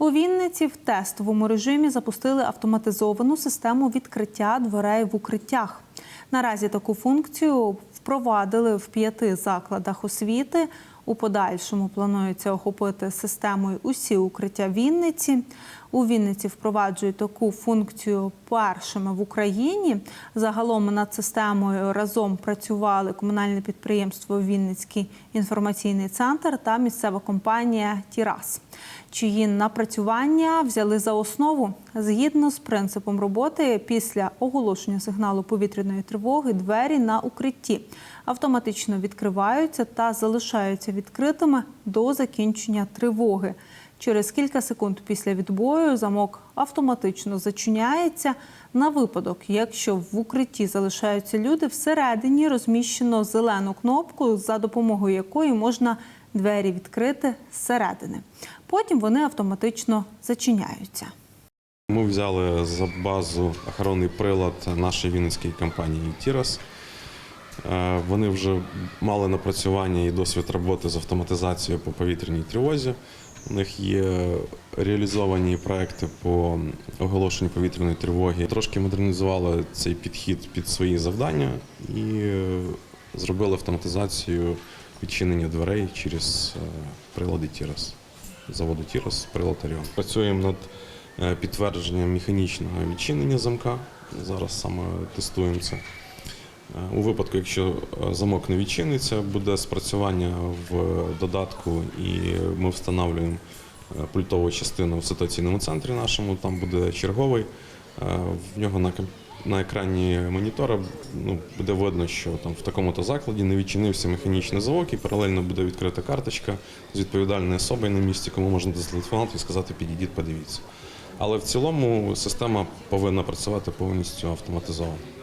У Вінниці в тестовому режимі запустили автоматизовану систему відкриття дверей в укриттях. Наразі таку функцію впровадили в п'яти закладах освіти. У подальшому планується охопити системою усі укриття Вінниці. У Вінниці впроваджують таку функцію першими в Україні. Загалом над системою разом працювали комунальне підприємство Вінницький інформаційний центр та місцева компанія Тірас, чиї напрацювання взяли за основу згідно з принципом роботи після оголошення сигналу повітряної тривоги. Двері на укритті автоматично відкриваються та залишаються відкритими до закінчення тривоги. Через кілька секунд після відбою замок автоматично зачиняється. На випадок, якщо в укритті залишаються люди, всередині розміщено зелену кнопку, за допомогою якої можна двері відкрити зсередини. Потім вони автоматично зачиняються. Ми взяли за базу охоронний прилад нашої вінницької компанії Тірас. Е, Вони вже мали напрацювання і досвід роботи з автоматизацією по повітряній тривозі. У них є реалізовані проекти по оголошенню повітряної тривоги. Трошки модернізували цей підхід під свої завдання і е, зробили автоматизацію відчинення дверей через е, прилади Тірас. Заводу Тірас, прилад Оріон. Працюємо над е, підтвердженням механічного відчинення замка. Зараз саме тестуємо це. Е, У випадку, якщо замок не відчиниться, буде спрацювання в додатку, і ми встановлюємо пультову частину в ситуаційному центрі нашому. Там буде черговий. В нього на, ком- на екрані монітора ну, буде видно, що там в такому-то закладі не відчинився механічний завок і паралельно буде відкрита карточка з відповідальною особою на місці, кому можна зателефонувати і сказати, підійдіть, подивіться. Але в цілому система повинна працювати повністю автоматизовано.